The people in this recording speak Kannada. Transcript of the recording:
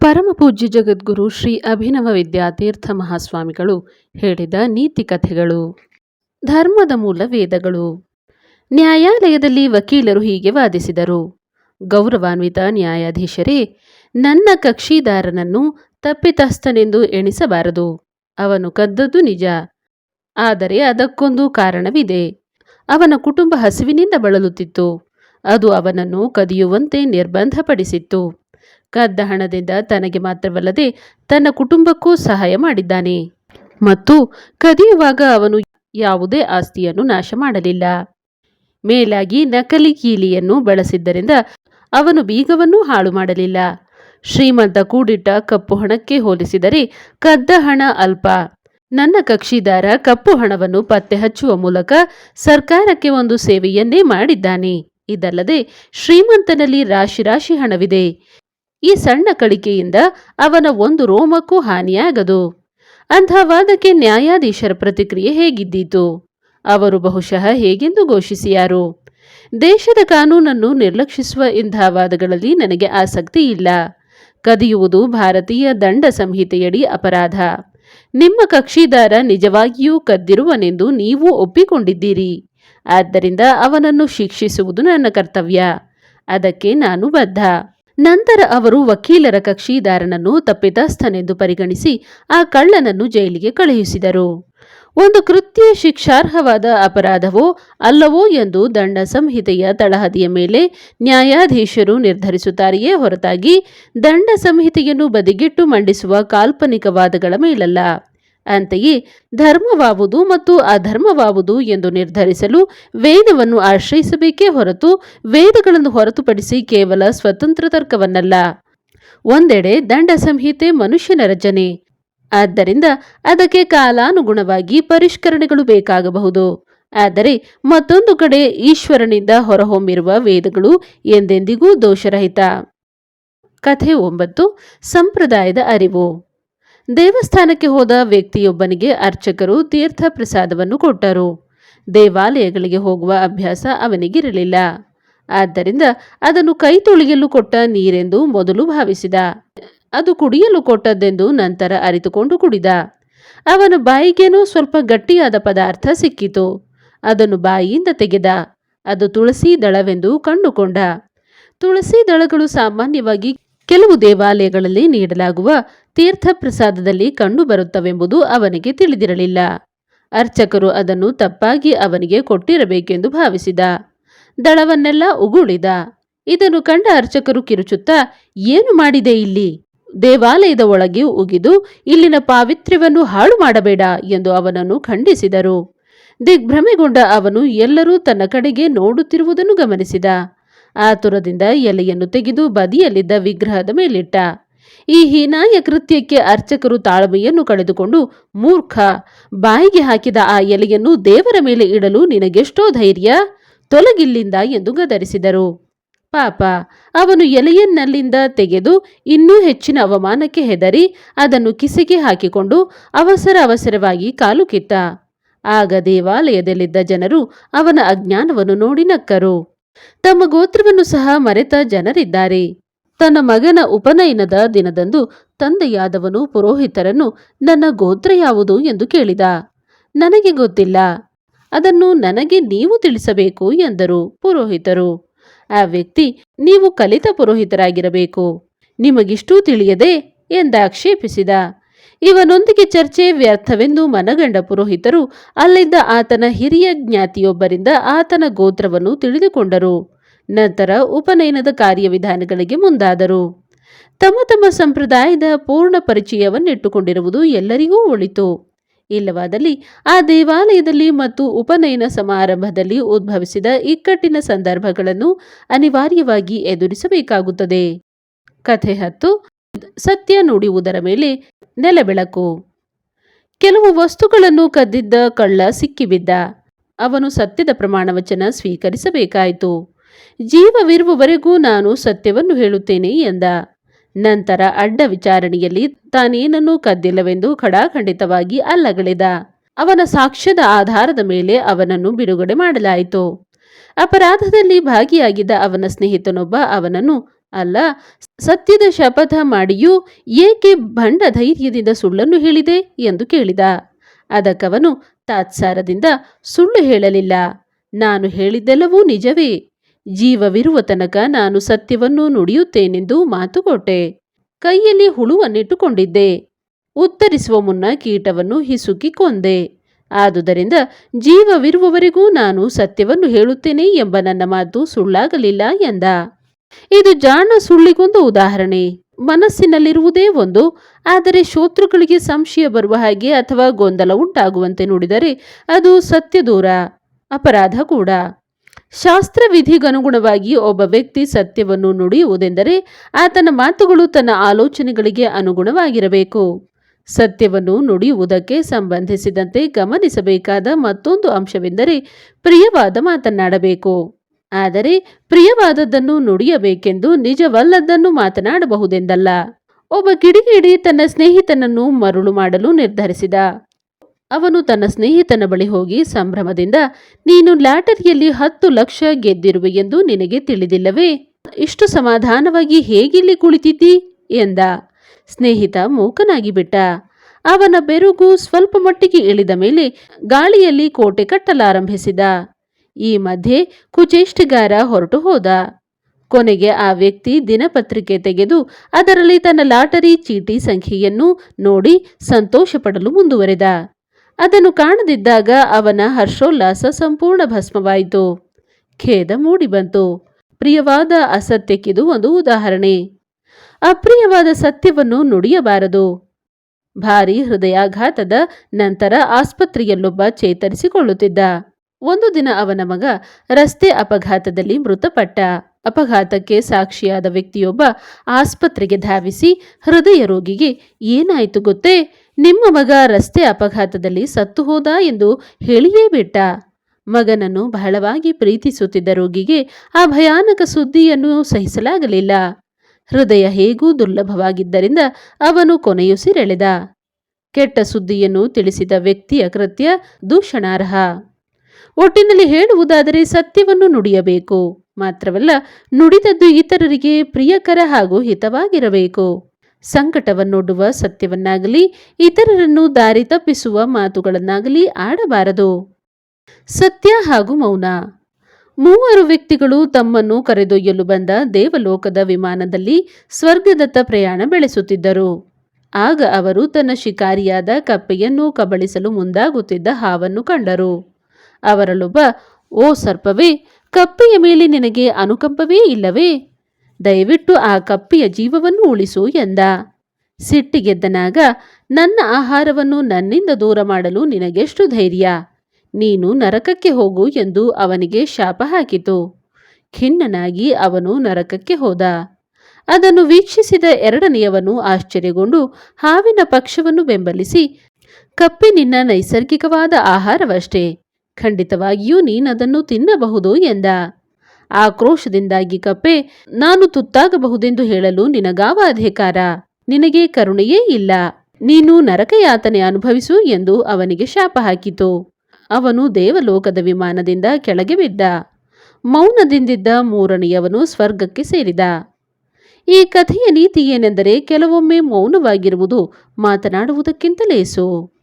ಪರಮಪೂಜ್ಯ ಜಗದ್ಗುರು ಶ್ರೀ ಅಭಿನವ ವಿದ್ಯಾತೀರ್ಥ ಮಹಾಸ್ವಾಮಿಗಳು ಹೇಳಿದ ನೀತಿ ಕಥೆಗಳು. ಧರ್ಮದ ಮೂಲ ವೇದಗಳು. ನ್ಯಾಯಾಲಯದಲ್ಲಿ ವಕೀಲರು ಹೀಗೆ ವಾದಿಸಿದರು. ಗೌರವಾನ್ವಿತ ನ್ಯಾಯಾಧೀಶರೇ, ನನ್ನ ಕಕ್ಷಿದಾರನನ್ನು ತಪ್ಪಿತಸ್ಥನೆಂದು ಎಣಿಸಬಾರದು. ಅವನು ಕದ್ದದ್ದು ನಿಜ. ಆದರೆ ಅದಕ್ಕೊಂದು ಕಾರಣವಿದೆ. ಅವನ ಕುಟುಂಬ ಹಸಿವಿನಿಂದ ಬಳಲುತ್ತಿತ್ತು. ಅದು ಅವನನ್ನು ಕದಿಯುವಂತೆ ನಿರ್ಬಂಧಪಡಿಸಿತ್ತು. ಕದ್ದ ಹಣದಿಂದ ತನಗೆ ಮಾತ್ರವಲ್ಲದೆ ತನ್ನ ಕುಟುಂಬಕ್ಕೂ ಸಹಾಯ ಮಾಡಿದ್ದಾನೆ. ಮತ್ತು ಕದಿಯುವಾಗ ಅವನು ಯಾವುದೇ ಆಸ್ತಿಯನ್ನು ನಾಶ ಮಾಡಲಿಲ್ಲ. ಮೇಲಾಗಿ ನಕಲಿ ಕೀಲಿಯನ್ನು ಬಳಸಿದ್ದರಿಂದ ಅವನು ಬೀಗವನ್ನೂ ಹಾಳು ಮಾಡಲಿಲ್ಲ. ಶ್ರೀಮಂತ ಕೂಡಿಟ್ಟ ಕಪ್ಪು ಹಣಕ್ಕೆ ಹೋಲಿಸಿದರೆ ಕದ್ದ ಹಣ ಅಲ್ಪ. ನನ್ನ ಕಕ್ಷಿದಾರ ಕಪ್ಪು ಹಣವನ್ನು ಪತ್ತೆ ಹಚ್ಚುವ ಮೂಲಕ ಸರ್ಕಾರಕ್ಕೆ ಒಂದು ಸೇವೆಯನ್ನೇ ಮಾಡಿದ್ದಾನೆ. ಇದಲ್ಲದೆ ಶ್ರೀಮಂತನಲ್ಲಿ ರಾಶಿ ರಾಶಿ ಹಣವಿದೆ. ಈ ಸಣ್ಣ ಕಳಿಕೆಯಿಂದ ಅವನ ಒಂದು ರೋಮಕ್ಕೂ ಹಾನಿಯಾಗದು. ಅಂಥ ವಾದಕ್ಕೆ ನ್ಯಾಯಾಧೀಶರ ಪ್ರತಿಕ್ರಿಯೆ ಹೇಗಿದ್ದೀತು? ಅವರು ಬಹುಶಃ ಹೇಗೆಂದು ಘೋಷಿಸಿಯಾರು? ದೇಶದ ಕಾನೂನನ್ನು ನಿರ್ಲಕ್ಷಿಸುವ ಇಂಥ ವಾದಗಳಲ್ಲಿ ನನಗೆ ಆಸಕ್ತಿ ಇಲ್ಲ. ಕದಿಯುವುದು ಭಾರತೀಯ ದಂಡ ಸಂಹಿತೆಯಡಿ ಅಪರಾಧ. ನಿಮ್ಮ ಕಕ್ಷಿದಾರ ನಿಜವಾಗಿಯೂ ಕದ್ದಿರುವನೆಂದು ನೀವು ಒಪ್ಪಿಕೊಂಡಿದ್ದೀರಿ. ಆದ್ದರಿಂದ ಅವನನ್ನು ಶಿಕ್ಷಿಸುವುದು ನನ್ನ ಕರ್ತವ್ಯ. ಅದಕ್ಕೆ ನಾನು ಬದ್ಧ. ನಂತರ ಅವರು ವಕೀಲರ ಕಕ್ಷಿದಾರನನ್ನು ತಪ್ಪಿತಸ್ಥನೆಂದು ಪರಿಗಣಿಸಿ ಆ ಕಳ್ಳನನ್ನು ಜೈಲಿಗೆ ಕಳುಹಿಸಿದರು. ಒಂದು ಕೃತ್ಯ ಶಿಕ್ಷಾರ್ಹವಾದ ಅಪರಾಧವೋ ಅಲ್ಲವೋ ಎಂದು ದಂಡ ಸಂಹಿತೆಯ ತಳಹದಿಯ ಮೇಲೆ ನ್ಯಾಯಾಧೀಶರು ನಿರ್ಧರಿಸುತ್ತಾರೆಯೇ ಹೊರತಾಗಿ ದಂಡ ಸಂಹಿತೆಯನ್ನು ಬದಿಗಿಟ್ಟು ಮಂಡಿಸುವ ಕಾಲ್ಪನಿಕ ವಾದಗಳ ಮೇಲಲ್ಲ. ಅಂತೆಯೇ ಧರ್ಮವಾವುದು ಮತ್ತು ಅಧರ್ಮವಾವುದು ಎಂದು ನಿರ್ಧರಿಸಲು ವೇದವನ್ನು ಆಶ್ರಯಿಸಬೇಕೇ ಹೊರತು ವೇದಗಳನ್ನು ಹೊರತುಪಡಿಸಿ ಕೇವಲ ಸ್ವತಂತ್ರ ತರ್ಕವನ್ನಲ್ಲ. ಒಂದೆಡೆ ದಂಡ ಸಂಹಿತೆ ಮನುಷ್ಯನ ರಚನೆ. ಆದ್ದರಿಂದ ಅದಕ್ಕೆ ಕಾಲಾನುಗುಣವಾಗಿ ಪರಿಷ್ಕರಣೆಗಳು ಬೇಕಾಗಬಹುದು. ಆದರೆ ಮತ್ತೊಂದು ಕಡೆ ಈಶ್ವರನಿಂದ ಹೊರಹೊಮ್ಮಿರುವ ವೇದಗಳು ಎಂದೆಂದಿಗೂ ದೋಷರಹಿತ. ಕಥೆ ಒಂಬತ್ತು, ಸಂಪ್ರದಾಯದ ಅರಿವು. ದೇವಸ್ಥಾನಕ್ಕೆ ಹೋದ ವ್ಯಕ್ತಿಯೊಬ್ಬನಿಗೆ ಅರ್ಚಕರು ತೀರ್ಥ ಪ್ರಸಾದವನ್ನು ಕೊಟ್ಟರು. ದೇವಾಲಯಗಳಿಗೆ ಹೋಗುವ ಅಭ್ಯಾಸ ಅವನಿಗಿರಲಿಲ್ಲ. ಆದ್ದರಿಂದ ಅದನ್ನು ಕೈ ತೊಳೆಯಲು ಕೊಟ್ಟ ನೀರೆಂದು ಮೊದಲು ಭಾವಿಸಿದ. ಅದು ಕುಡಿಯಲು ಕೊಟ್ಟದ್ದೆಂದು ನಂತರ ಅರಿತುಕೊಂಡು ಕುಡಿದ. ಅವನ ಬಾಯಿಗೇನೋ ಸ್ವಲ್ಪ ಗಟ್ಟಿಯಾದ ಪದಾರ್ಥ ಸಿಕ್ಕಿತು. ಅದನ್ನು ಬಾಯಿಯಿಂದ ತೆಗೆದ. ಅದು ತುಳಸಿ ದಳವೆಂದು ಕಂಡುಕೊಂಡ. ತುಳಸಿ ದಳಗಳು ಸಾಮಾನ್ಯವಾಗಿ ಕೆಲವು ದೇವಾಲಯಗಳಲ್ಲಿ ನೀಡಲಾಗುವ ತೀರ್ಥ ಪ್ರಸಾದದಲ್ಲಿ ಕಂಡುಬರುತ್ತವೆಂಬುದು ಅವನಿಗೆ ತಿಳಿದಿರಲಿಲ್ಲ. ಅರ್ಚಕರು ಅದನ್ನು ತಪ್ಪಾಗಿ ಅವನಿಗೆ ಕೊಟ್ಟಿರಬೇಕೆಂದು ಭಾವಿಸಿದ. ದಳವನ್ನೆಲ್ಲ ಉಗುಳಿದ. ಇದನ್ನು ಕಂಡ ಅರ್ಚಕರು ಕಿರುಚುತ್ತಾ, ಏನು ಮಾಡಿದೆ ಇಲ್ಲಿ? ದೇವಾಲಯದ ಒಳಗೆ ಉಗಿದು ಇಲ್ಲಿನ ಪಾವಿತ್ರ್ಯವನ್ನು ಹಾಳು ಮಾಡಬೇಡ ಎಂದು ಅವನನ್ನು ಖಂಡಿಸಿದರು. ದಿಗ್ಭ್ರಮೆಗೊಂಡ ಅವನು ಎಲ್ಲರೂ ತನ್ನ ಕಡೆಗೆ ನೋಡುತ್ತಿರುವುದನ್ನು ಗಮನಿಸಿದ. ಆತುರದಿಂದ ಎಲೆಯನ್ನು ತೆಗೆದು ಬದಿಯಲ್ಲಿದ್ದ ವಿಗ್ರಹದ ಮೇಲಿಟ್ಟ. ಈ ಹೀನಾಯ ಕೃತ್ಯಕ್ಕೆ ಅರ್ಚಕರು ತಾಳ್ಮೆಯನ್ನು ಕಳೆದುಕೊಂಡು ಮೂರ್ಖ, ಬಾಯಿಗೆ ಹಾಕಿದ ಆ ಎಲೆಯನ್ನು ದೇವರ ಮೇಲೆ ಇಡಲು ನಿನಗೆಷ್ಟೋ ಧೈರ್ಯ? ತೊಲಗಿಲ್ಲಿಂದ ಎಂದು ಗದರಿಸಿದರು. ಪಾಪ, ಅವನು ಎಲೆಯನ್ನಲ್ಲಿಂದ ತೆಗೆದು ಇನ್ನೂ ಹೆಚ್ಚಿನ ಅವಮಾನಕ್ಕೆ ಹೆದರಿ ಅದನ್ನು ಕಿಸೆಗೆ ಹಾಕಿಕೊಂಡು ಅವಸರ ಅವಸರವಾಗಿ ಕಾಲು ಕಿತ್ತ. ಆಗ ದೇವಾಲಯದಲ್ಲಿದ್ದ ಜನರು ಅವನ ಅಜ್ಞಾನವನ್ನು ನೋಡಿ ನಕ್ಕರು. ತಮ್ಮ ಗೋತ್ರವನ್ನು ಸಹ ಮರೆತ ಜನರಿದ್ದಾರೆ. ತನ್ನ ಮಗನ ಉಪನಯನದ ದಿನದಂದು ತಂದೆಯಾದವನು ಪುರೋಹಿತರನ್ನು, ನನ್ನ ಗೋತ್ರ ಯಾವುದು? ಎಂದು ಕೇಳಿದ. ನನಗೆ ಗೊತ್ತಿಲ್ಲ. ಅದನ್ನು ನನಗೆ ನೀವು ತಿಳಿಸಬೇಕು, ಎಂದರು ಪುರೋಹಿತರು. ಆ ವ್ಯಕ್ತಿ, ನೀವು ಕಲಿತ ಪುರೋಹಿತರಾಗಿರಬೇಕು. ನಿಮಗಿಷ್ಟೂ ತಿಳಿಯದೆ? ಎಂದಾಕ್ಷೇಪಿಸಿದ ಇವನೊಂದಿಗೆ ಚರ್ಚೆ ವ್ಯರ್ಥವೆಂದು ಮನಗಂಡ ಪುರೋಹಿತರು, ಅಲ್ಲಿದ್ದ ಆತನ ಹಿರಿಯ ಜ್ಞಾತಿಯೊಬ್ಬರಿಂದ ಆತನ ಗೋತ್ರವನ್ನು ತಿಳಿದುಕೊಂಡರು. ನಂತರ ಉಪನಯನದ ಕಾರ್ಯವಿಧಾನಗಳಿಗೆ ಮುಂದಾದರು. ತಮ್ಮ ತಮ್ಮ ಸಂಪ್ರದಾಯದ ಪೂರ್ಣ ಪರಿಚಯವನ್ನಿಟ್ಟುಕೊಂಡಿರುವುದು ಎಲ್ಲರಿಗೂ ಒಳಿತು. ಇಲ್ಲವಾದಲ್ಲಿ ಆ ದೇವಾಲಯದಲ್ಲಿ ಮತ್ತು ಉಪನಯನ ಸಮಾರಂಭದಲ್ಲಿ ಉದ್ಭವಿಸಿದ ಇಕ್ಕಟ್ಟಿನ ಸಂದರ್ಭಗಳನ್ನು ಅನಿವಾರ್ಯವಾಗಿ ಎದುರಿಸಬೇಕಾಗುತ್ತದೆ. ಕಥೆ ಹತ್ತು, ಸತ್ಯ ನುಡಿಯುವುದರ ಮೇಲೆ ನೆಲಬೆಳಕು. ಕೆಲವು ವಸ್ತುಗಳನ್ನು ಕದ್ದಿದ್ದ ಕಳ್ಳ ಸಿಕ್ಕಿಬಿದ್ದ. ಅವನು ಸತ್ಯದ ಪ್ರಮಾಣವಚನ ಸ್ವೀಕರಿಸಬೇಕಾಯಿತು. ಜೀವವಿರುವವರೆಗೂ ನಾನು ಸತ್ಯವನ್ನು ಹೇಳುತ್ತೇನೆ ಎಂದ. ನಂತರ ಅಡ್ಡ ವಿಚಾರಣೆಯಲ್ಲಿ ತಾನೇನನ್ನೂ ಕದ್ದಿಲ್ಲವೆಂದು ಖಡಾಖಂಡಿತವಾಗಿ ಅಲ್ಲಗಳೆದ. ಅವನ ಸಾಕ್ಷ್ಯದ ಆಧಾರದ ಮೇಲೆ ಅವನನ್ನು ಬಿಡುಗಡೆ ಮಾಡಲಾಯಿತು. ಅಪರಾಧದಲ್ಲಿ ಭಾಗಿಯಾಗಿದ್ದ ಅವನ ಸ್ನೇಹಿತನೊಬ್ಬ ಅವನನ್ನು, ಅಲ್ಲ, ಸತ್ಯದ ಶಪಥ ಮಾಡಿಯೂ ಏಕೆ ಭಂಡ ಧೈರ್ಯದಿಂದ ಸುಳ್ಳನ್ನು ಹೇಳಿದೆ ಎಂದು ಕೇಳಿದ. ಅದಕ್ಕವನು ತಾತ್ಸಾರದಿಂದ ಸುಳ್ಳು ಹೇಳಲಿಲ್ಲ. ನಾನು ಹೇಳಿದ್ದೆಲ್ಲವೂ ನಿಜವೇ? ಜೀವವಿರುವ ತನಕ ನಾನು ಸತ್ಯವನ್ನು ನುಡಿಯುತ್ತೇನೆಂದು ಮಾತು ಕೊಟ್ಟೆ ಕೈಯಲ್ಲಿ ಹುಳುವನ್ನಿಟ್ಟುಕೊಂಡಿದ್ದೆ. ಉತ್ತರಿಸುವ ಮುನ್ನ ಕೀಟವನ್ನು ಹಿಸುಕಿ ಕೊಂದೆ ಆದುದರಿಂದ ಜೀವವಿರುವವರೆಗೂ ನಾನು ಸತ್ಯವನ್ನು ಹೇಳುತ್ತೇನೆ ಎಂಬ ನನ್ನ ಮಾತು ಸುಳ್ಳಾಗಲಿಲ್ಲ ಎಂದ. ಇದು ಜಾಣ ಸುಳ್ಳಿಗೊಂದು ಉದಾಹರಣೆ. ಮನಸ್ಸಿನಲ್ಲಿರುವುದೇ ಒಂದು, ಆದರೆ ಶೋತೃಗಳಿಗೆ ಸಂಶಯ ಬರುವ ಹಾಗೆ ಅಥವಾ ಗೊಂದಲ ಉಂಟಾಗುವಂತೆ ನುಡಿದರೆ ಅದು ಸತ್ಯದೂರ, ಅಪರಾಧ ಕೂಡ. ಶಾಸ್ತ್ರವಿಧಿಗನುಗುಣವಾಗಿ ಒಬ್ಬ ವ್ಯಕ್ತಿ ಸತ್ಯವನ್ನು ನುಡಿಯುವುದೆಂದರೆ ಆತನ ಮಾತುಗಳು ತನ್ನ ಆಲೋಚನೆಗಳಿಗೆ ಅನುಗುಣವಾಗಿರಬೇಕು. ಸತ್ಯವನ್ನು ನುಡಿಯುವುದಕ್ಕೆ ಸಂಬಂಧಿಸಿದಂತೆ ಗಮನಿಸಬೇಕಾದ ಮತ್ತೊಂದು ಅಂಶವೆಂದರೆ ಪ್ರಿಯವಾದ ಮಾತನಾಡಬೇಕು ಆದರೆ ಪ್ರಿಯವಾದದ್ದನ್ನು ನುಡಿಯಬೇಕೆಂದು ನಿಜವಲ್ಲದನ್ನು ಮಾತನಾಡಬಹುದೆಂದಲ್ಲ. ಒಬ್ಬ ಕಿಡಿಗೇಡಿ ತನ್ನ ಸ್ನೇಹಿತನನ್ನು ಮರುಳು ಮಾಡಲು ನಿರ್ಧರಿಸಿದ. ಅವನು ತನ್ನ ಸ್ನೇಹಿತನ ಬಳಿ ಹೋಗಿ ಸಂಭ್ರಮದಿಂದ, ನೀನು ಲ್ಯಾಟರಿಯಲ್ಲಿ ಹತ್ತು ಲಕ್ಷ ಗೆದ್ದಿರುವೆ ಎಂದು ನಿನಗೆ ತಿಳಿದಿಲ್ಲವೇ? ಇಷ್ಟು ಸಮಾಧಾನವಾಗಿ ಹೇಗಿಲ್ಲಿ ಕುಳಿತಿದ್ದಿ? ಎಂದ. ಸ್ನೇಹಿತ ಮೂಕನಾಗಿ ಬಿಟ್ಟ. ಅವನ ಬೆರುಗು ಸ್ವಲ್ಪ ಮಟ್ಟಿಗೆ ಇಳಿದ ಮೇಲೆ ಗಾಳಿಯಲ್ಲಿ ಕೋಟೆ ಕಟ್ಟಲಾರಂಭಿಸಿದ. ಈ ಮಧ್ಯೆ ಕುಚೇಷ್ಟಿಗಾರ ಹೊರಟು ಹೋದ. ಕೊನೆಗೆ ಆ ವ್ಯಕ್ತಿ ದಿನಪತ್ರಿಕೆ ತೆಗೆದು ಅದರಲ್ಲಿ ತನ್ನ ಲಾಟರಿ ಚೀಟಿ ಸಂಖ್ಯೆಯನ್ನು ನೋಡಿ ಸಂತೋಷಪಡಲು ಮುಂದುವರೆದ. ಅದನ್ನು ಕಾಣದಿದ್ದಾಗ ಅವನ ಹರ್ಷೋಲ್ಲಾಸ ಸಂಪೂರ್ಣ ಭಸ್ಮವಾಯಿತು. ಖೇದ ಮೂಡಿಬಂತು. ಪ್ರಿಯವಾದ ಅಸತ್ಯಕ್ಕಿದು ಒಂದು ಉದಾಹರಣೆ. ಅಪ್ರಿಯವಾದ ಸತ್ಯವನ್ನು ನುಡಿಯಬಾರದು. ಭಾರಿ ಹೃದಯಾಘಾತದ ನಂತರ ಆಸ್ಪತ್ರೆಯಲ್ಲೊಬ್ಬ ಚೇತರಿಸಿಕೊಳ್ಳುತ್ತಿದ್ದ. ಒಂದು ದಿನ ಅವನ ಮಗ ರಸ್ತೆ ಅಪಘಾತದಲ್ಲಿ ಮೃತಪಟ್ಟ. ಅಪಘಾತಕ್ಕೆ ಸಾಕ್ಷಿಯಾದ ವ್ಯಕ್ತಿಯೊಬ್ಬ ಆಸ್ಪತ್ರೆಗೆ ಧಾವಿಸಿ ಹೃದಯ ರೋಗಿಗೆ ಏನಾಯಿತು ಗೊತ್ತೇ? ನಿಮ್ಮ ಮಗ ರಸ್ತೆ ಅಪಘಾತದಲ್ಲಿ ಸತ್ತು ಹೋದ ಎಂದು ಹೇಳಿಯೇ ಬಿಟ್ಟ. ಮಗನನ್ನು ಬಹಳವಾಗಿ ಪ್ರೀತಿಸುತ್ತಿದ್ದ ರೋಗಿಗೆ ಆ ಭಯಾನಕ ಸುದ್ದಿಯನ್ನು ಸಹಿಸಲಾಗಲಿಲ್ಲ. ಹೃದಯ ಹೇಗೂ ದುರ್ಲಭವಾಗಿದ್ದರಿಂದ ಅವನು ಕೊನೆಯುಸಿರೆಳೆದ. ಕೆಟ್ಟ ಸುದ್ದಿಯನ್ನು ತಿಳಿಸಿದ ವ್ಯಕ್ತಿಯ ಕೃತ್ಯ ದೂಷಣಾರ್ಹ. ಒಟ್ಟಿನಲ್ಲಿ ಹೇಳುವುದಾದರೆ ಸತ್ಯವನ್ನು ನುಡಿಯಬೇಕು. ಮಾತ್ರವಲ್ಲ ನುಡಿದದ್ದು ಇತರರಿಗೆ ಪ್ರಿಯಕರ ಹಾಗೂ ಹಿತವಾಗಿರಬೇಕು. ಸಂಕಟವನ್ನೊಡ್ಡುವ ಸತ್ಯವನ್ನಾಗಲಿ, ಇತರರನ್ನು ದಾರಿ ತಪ್ಪಿಸುವ ಮಾತುಗಳನ್ನಾಗಲಿ ಆಡಬಾರದು. ಸತ್ಯ ಹಾಗೂ ಮೌನ. ಮೂವರು ವ್ಯಕ್ತಿಗಳು ತಮ್ಮನ್ನು ಕರೆದೊಯ್ಯಲು ಬಂದ ದೇವಲೋಕದ ವಿಮಾನದಲ್ಲಿ ಸ್ವರ್ಗದತ್ತ ಪ್ರಯಾಣ ಬೆಳೆಸುತ್ತಿದ್ದರು. ಆಗ ಅವರು ತನ್ನ ಶಿಕಾರಿಯಾದ ಕಪ್ಪೆಯನ್ನು ಕಬಳಿಸಲು ಮುಂದಾಗುತ್ತಿದ್ದ ಹಾವನ್ನು ಕಂಡರು. ಅವರಲ್ಲೊಬ್ಬ, ಓ ಸರ್ಪವೇ, ಕಪ್ಪೆಯ ಮೇಲೆ ನಿನಗೆ ಅನುಕಂಪವೇ ಇಲ್ಲವೇ? ದಯವಿಟ್ಟು ಆ ಕಪ್ಪೆಯ ಜೀವವನ್ನು ಉಳಿಸು ಎಂದ. ಸಿಟ್ಟಿಗೆದ್ದನಾಗ ನನ್ನ ಆಹಾರವನ್ನು ನನ್ನಿಂದ ದೂರ ಮಾಡಲು ನಿನಗೆಷ್ಟು ಧೈರ್ಯ? ನೀನು ನರಕಕ್ಕೆ ಹೋಗು ಎಂದು ಅವನಿಗೆ ಶಾಪ ಹಾಕಿತು. ಖಿನ್ನನಾಗಿ ಅವನು ನರಕಕ್ಕೆ ಹೋದ. ಅದನ್ನು ವೀಕ್ಷಿಸಿದ ಎರಡನೆಯವನು ಆಶ್ಚರ್ಯಗೊಂಡು ಹಾವಿನ ಪಕ್ಷವನ್ನು ಬೆಂಬಲಿಸಿ, ಕಪ್ಪೆ ನಿನ್ನ ನೈಸರ್ಗಿಕವಾದ ಆಹಾರವಷ್ಟೇ, ಖಂಡಿತವಾಗಿಯೂ ನೀನದನ್ನು ತಿನ್ನಬಹುದು ಎಂದ. ಆಕ್ರೋಶದಿಂದಾಗಿ ಕಪ್ಪೆ ನಾನು ತುತ್ತಾಗಬಹುದೆಂದು ಹೇಳಲು ನಿನಗಾವ ಅಧಿಕಾರ ನಿನಗೆ ಕರುಣೆಯೇ ಇಲ್ಲ. ನೀನು ನರಕಯಾತನೆ ಅನುಭವಿಸು ಎಂದು ಅವನಿಗೆ ಶಾಪ ಹಾಕಿತು. ಅವನು ದೇವಲೋಕದ ವಿಮಾನದಿಂದ ಕೆಳಗೆ ಬಿದ್ದ. ಮೌನದಿಂದಿದ್ದ ಮೂರನೆಯವನು ಸ್ವರ್ಗಕ್ಕೆ ಸೇರಿದ. ಈ ಕಥೆಯ ನೀತಿ ಏನೆಂದರೆ ಕೆಲವೊಮ್ಮೆ ಮೌನವಾಗಿರುವುದು ಮಾತನಾಡುವುದಕ್ಕಿಂತ ಲೇಸು.